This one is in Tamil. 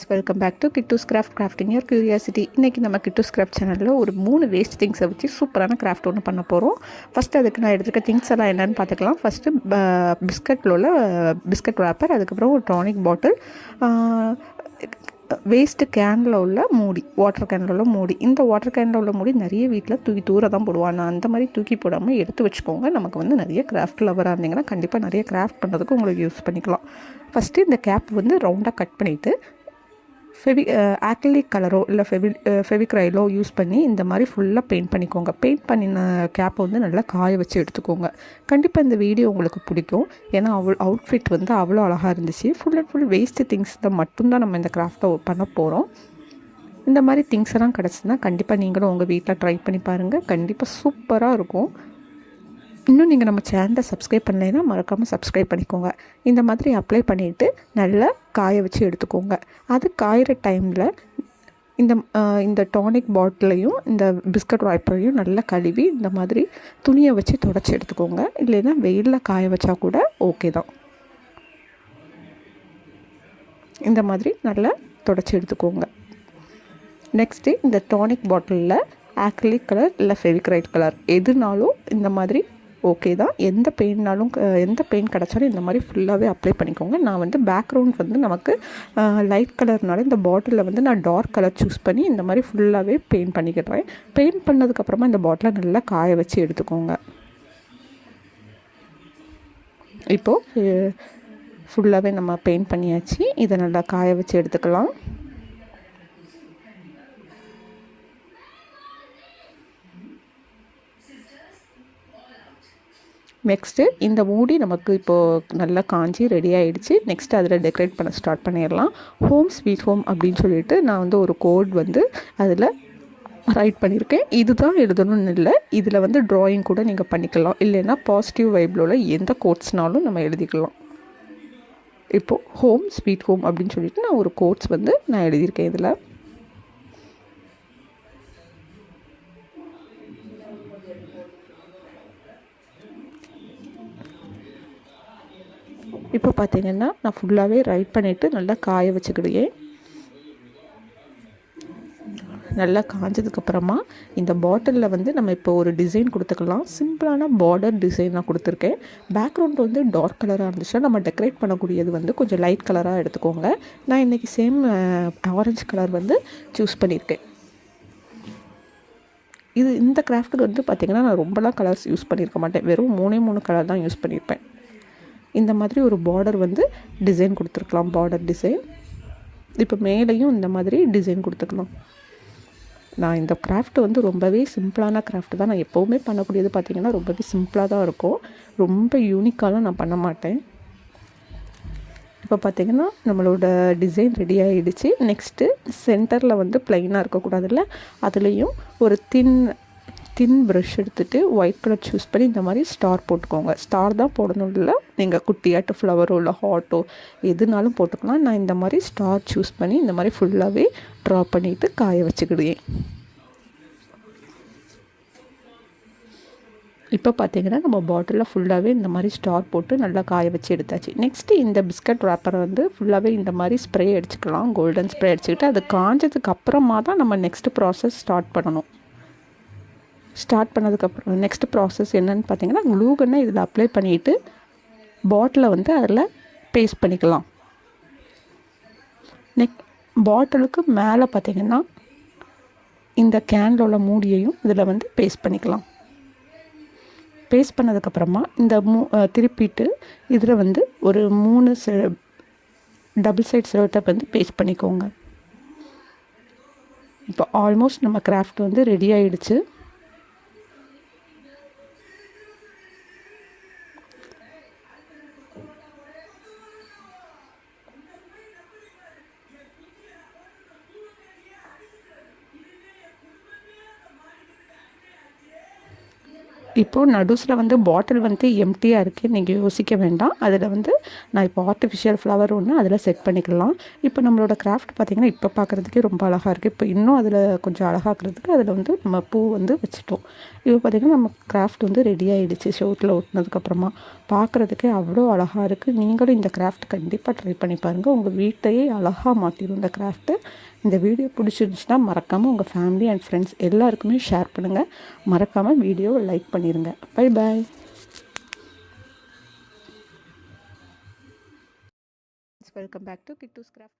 Friends welcome back to Kittus craft crafting your curiosity இன்றைக்கி நம்ம கிட்டூஸ் கிராஃப்ட் சேனலில் ஒரு மூணு வேஸ்ட் திங்ஸை வச்சு சூப்பரான கிராஃப்ட் ஒன்று பண்ண போகிறோம் ஃபஸ்ட்டு அதுக்கு நான் எடுத்துருக்க திங்ஸ் எல்லாம் என்னென்னு பார்த்துக்கலாம். ஃபஸ்ட்டு பிஸ்கட்டில் உள்ள பிஸ்கட் ரேப்பர் அதுக்கப்புறம் ஒரு டானிக் பாட்டில் வேஸ்ட்டு கேனில் உள்ள மூடி வாட்டர் கேனில் உள்ள மூடி. இந்த வாட்டர் கேனில் உள்ள மூடி நிறைய வீட்டில் தூக்கி தூர தான் போடுவாங்க. அந்த மாதிரி தூக்கி போடாமல் எடுத்து வச்சுக்கோங்க. நமக்கு வந்து நிறைய கிராஃப்ட் லவராக இருந்தீங்கன்னா கண்டிப்பாக நிறைய கிராஃப்ட் பண்ணுறதுக்கு உங்களுக்கு யூஸ் பண்ணிக்கலாம். ஃபஸ்ட்டு இந்த கேப் வந்து ரவுண்டாக கட் பண்ணிவிட்டு ஃபெவி ஆக்லிக் கலரோ இல்லை ஃபெவி ஃபெவிக்ரைலோ யூஸ் பண்ணி இந்த மாதிரி ஃபுல்லாக பெயிண்ட் பண்ணிக்கோங்க. பெயிண்ட் பண்ணின கேப்பை வந்து நல்லா காய வச்சு எடுத்துக்கோங்க. கண்டிப்பாக இந்த வீடியோ உங்களுக்கு பிடிக்கும். ஏன்னா அவள் அவுட்ஃபிட் வந்து அவ்வளோ அழகாக இருந்துச்சு. ஃபுல் அண்ட் ஃபுல் வேஸ்ட்டு திங்ஸில் மட்டும்தான் நம்ம இந்த கிராஃப்ட்டை பண்ண போகிறோம் இந்த மாதிரி திங்ஸ் எல்லாம் கிடச்சுன்னா கண்டிப்பாக நீங்களும் உங்கள் வீட்டில் ட்ரை பண்ணி பாருங்கள் கண்டிப்பாக சூப்பராக இருக்கும். இன்னும் நீங்கள் நம்ம சேனலை சப்ஸ்கிரைப் பண்ணலைன்னா மறக்காமல் சப்ஸ்கிரைப் பண்ணிக்கோங்க. இந்த மாதிரி அப்ளை பண்ணிவிட்டு நல்லா காய வச்சு எடுத்துக்கோங்க. அது காயிற டைமில் இந்த இந்த டானிக் பாட்டிலையும் இந்த பிஸ்கட் வாய்ப்பையும் நல்லா கழுவி இந்த மாதிரி துணியை வச்சு தொடச்சி எடுத்துக்கோங்க. இல்லைன்னா வெயிலில் காய வச்சா கூட ஓகே தான். இந்த மாதிரி நல்லா தொடச்சி எடுத்துக்கோங்க. நெக்ஸ்ட்டு இந்த டானிக் பாட்டிலில் ஆக்ரிலிக் கலர் இல்லை ஃபெவிக்ரைட் கலர் எதுனாலும் இந்த மாதிரி ஓகே தான். எந்த பெயிண்ட்னாலும் எந்த பெயிண்ட் கிடச்சாலும் இந்த மாதிரி ஃபுல்லாகவே அப்ளை பண்ணிக்கோங்க. நான் வந்து பேக்ரவுண்ட் வந்து நமக்கு லைட் கலர்னால இந்த பாட்டிலில் வந்து நான் டார்க் கலர் சூஸ் பண்ணி இந்த மாதிரி ஃபுல்லாகவே பெயிண்ட் பண்ணிக்கிறேன். பெயிண்ட் பண்ணதுக்கப்புறமா இந்த பாட்டிலை நல்லா காய வச்சு எடுத்துக்கோங்க. இப்போது ஃபுல்லாகவே நம்ம பெயிண்ட் பண்ணியாச்சு. இதை நல்லா காய வச்சு எடுத்துக்கலாம். நெக்ஸ்ட்டு இந்த மூடி நமக்கு இப்போது நல்லா காஞ்சி ரெடி ஆகிடுச்சு நெக்ஸ்ட் அதில் டெக்கரேட் பண்ண ஸ்டார்ட் பண்ணிடலாம். ஹோம் ஸ்வீட் ஹோம் அப்படின்னு சொல்லிட்டு நான் வந்து ஒரு கோட் வந்து அதில் ரைட் பண்ணியிருக்கேன் இதுதான் எழுதணும்னு இல்லை. இதில் வந்து ட்ராயிங் கூட நீங்கள் பண்ணிக்கலாம். இல்லைன்னா பாசிட்டிவ் வைப்ல எந்த கோட்ஸ்னாலும் நம்ம எழுதிக்கலாம். இப்போது ஹோம் ஸ்வீட் ஹோம் அப்படின்னு சொல்லிட்டு நான் ஒரு கோட்ஸ் வந்து நான் எழுதியிருக்கேன் இதில். இப்போ பார்த்திங்கன்னா நான் ஃபுல்லாகவே ரைட் பண்ணிவிட்டு நல்லா காய வச்சுக்கிடுவேன். நல்லா காஞ்சதுக்கப்புறமா இந்த பாட்டிலில் வந்து நம்ம இப்போ ஒரு டிசைன் கொடுத்துக்கலாம். சிம்பிளான பார்டர் டிசைன் நான் கொடுத்துருக்கேன். பேக்ரவுண்ட் வந்து டார்க் கலராக இருந்துச்சுன்னா நம்ம டெக்கரேட் பண்ணக்கூடியது வந்து கொஞ்சம் லைட் கலராக எடுத்துக்கோங்க. நான் இன்றைக்கி சேம் ஆரஞ்சு கலர் வந்து சூஸ் பண்ணியிருக்கேன். இது இந்த கிராஃப்ட்டுக்கு வந்து பார்த்திங்கன்னா நான் ரொம்பலாம் கலர்ஸ் யூஸ் பண்ணியிருக்க மாட்டேன். வெறும் மூணே மூணு கலர் தான் யூஸ் பண்ணியிருப்பேன். இந்த மாதிரி ஒரு பார்டர் வந்து டிசைன் கொடுத்துருக்கலாம் பார்டர் டிசைன் இப்போ மேலேயும் இந்த மாதிரி டிசைன் கொடுத்துக்கலாம். நான் இந்த கிராஃப்ட் வந்து ரொம்பவே சிம்பிளான கிராஃப்ட் தான். நான் எப்போவுமே பண்ணக்கூடியது பார்த்திங்கன்னா ரொம்பவே சிம்பிளாக தான் இருக்கும். ரொம்ப யூனிக்காலாம் நான் பண்ண மாட்டேன். இப்போ பார்த்திங்கன்னா நம்மளோட டிசைன் ரெடி ஆகிடுச்சு நெக்ஸ்ட்டு சென்டரில் வந்து ப்ளைனாக இருக்கக்கூடாதுல்ல? அதுலேயும் ஒரு தின் தின் ப்ரஷ் எடுத்துகிட்டு ஒயிட் கலர் சூஸ் பண்ணி இந்த மாதிரி ஸ்டார் போட்டுக்கோங்க. ஸ்டார் தான் போடணும் இல்லை நீங்கள் குட்டியாட்டு ஃப்ளவரோ இல்லை ஹாட்டோ எதுனாலும் போட்டுக்கலாம். நான் இந்த மாதிரி ஸ்டார் சூஸ் பண்ணி இந்த மாதிரி ஃபுல்லாகவே ட்ரா பண்ணிவிட்டு காய வச்சுக்கிடுவேன். இப்போ பார்த்தீங்கன்னா நம்ம பாட்டிலில் ஃபுல்லாகவே இந்த மாதிரி ஸ்டார் போட்டு நல்லா காய வச்சு எடுத்தாச்சு. நெக்ஸ்ட்டு இந்த பிஸ்கட் ரேப்பரை வந்து ஃபுல்லாகவே இந்த மாதிரி ஸ்ப்ரே அடிச்சுக்கலாம். கோல்டன் ஸ்ப்ரே அடிச்சுக்கிட்டு அது காஞ்சதுக்கு அப்புறமா தான் நம்ம நெக்ஸ்ட் ப்ராசஸ் ஸ்டார்ட் பண்ணணும். ஸ்டார்ட் பண்ணதுக்கப்புறம் நெக்ஸ்ட் ப்ராசஸ் என்னென்னு பார்த்தீங்கன்னா க்ளூகனை இதில் அப்ளை பண்ணிவிட்டு பாட்டிலை வந்து அதில் பேஸ்ட் பண்ணிக்கலாம். நெக் பாட்டிலுக்கு மேலே பார்த்திங்கன்னா இந்த கேனில் உள்ள மூடியையும் இதில் வந்து பேஸ்ட் பண்ணிக்கலாம். பேஸ்ட் பண்ணதுக்கப்புறமா இந்த மூ திருப்பிட்டு இதில் வந்து ஒரு மூணு செ டபுள் சைட் செலோட்டை வந்து பேஸ்ட் பண்ணிக்கோங்க. இப்போ ஆல்மோஸ்ட் நம்ம கிராஃப்ட் வந்து ரெடி ஆகிடுச்சு இப்போது நடுஸில் வந்து பாட்டில் வந்து எம்டியாக இருக்குது நீங்கள் யோசிக்க வேண்டாம். அதில் வந்து நான் இப்போ ஆர்டிஃபிஷியல் ஃப்ளவர் ஒன்று அதில் செட் பண்ணிக்கலாம். இப்போ நம்மளோட கிராஃப்ட் பார்த்திங்கன்னா இப்போ பார்க்குறதுக்கே ரொம்ப அழகாக இருக்குது இப்போ இன்னும் அதில் கொஞ்சம் அழகாக்குறதுக்கு அதில் வந்து நம்ம பூ வந்து வச்சுட்டோம். இப்போ பார்த்திங்கன்னா நம்ம கிராஃப்ட் வந்து ரெடி ஆகிடுச்சு ஷோட்டில் ஒட்டினதுக்கப்புறமா பார்க்குறதுக்கே அவ்வளோ அழகாக இருக்குது நீங்களும் இந்த கிராஃப்ட் கண்டிப்பாக ட்ரை பண்ணி பாருங்கள் உங்கள் வீட்டையே அழகாக மாற்றிடும் இந்த கிராஃப்ட்டு இந்த வீடியோ பிடிச்சிருந்துச்சுன்னா மறக்காமல் உங்கள் ஃபேமிலி அண்ட் ஃப்ரெண்ட்ஸ் எல்லாருக்குமே ஷேர் பண்ணுங்கள் மறக்காமல் வீடியோவை லைக் பண்ணி பண்ணிடுங்க bye bye welcome back to Kittus craft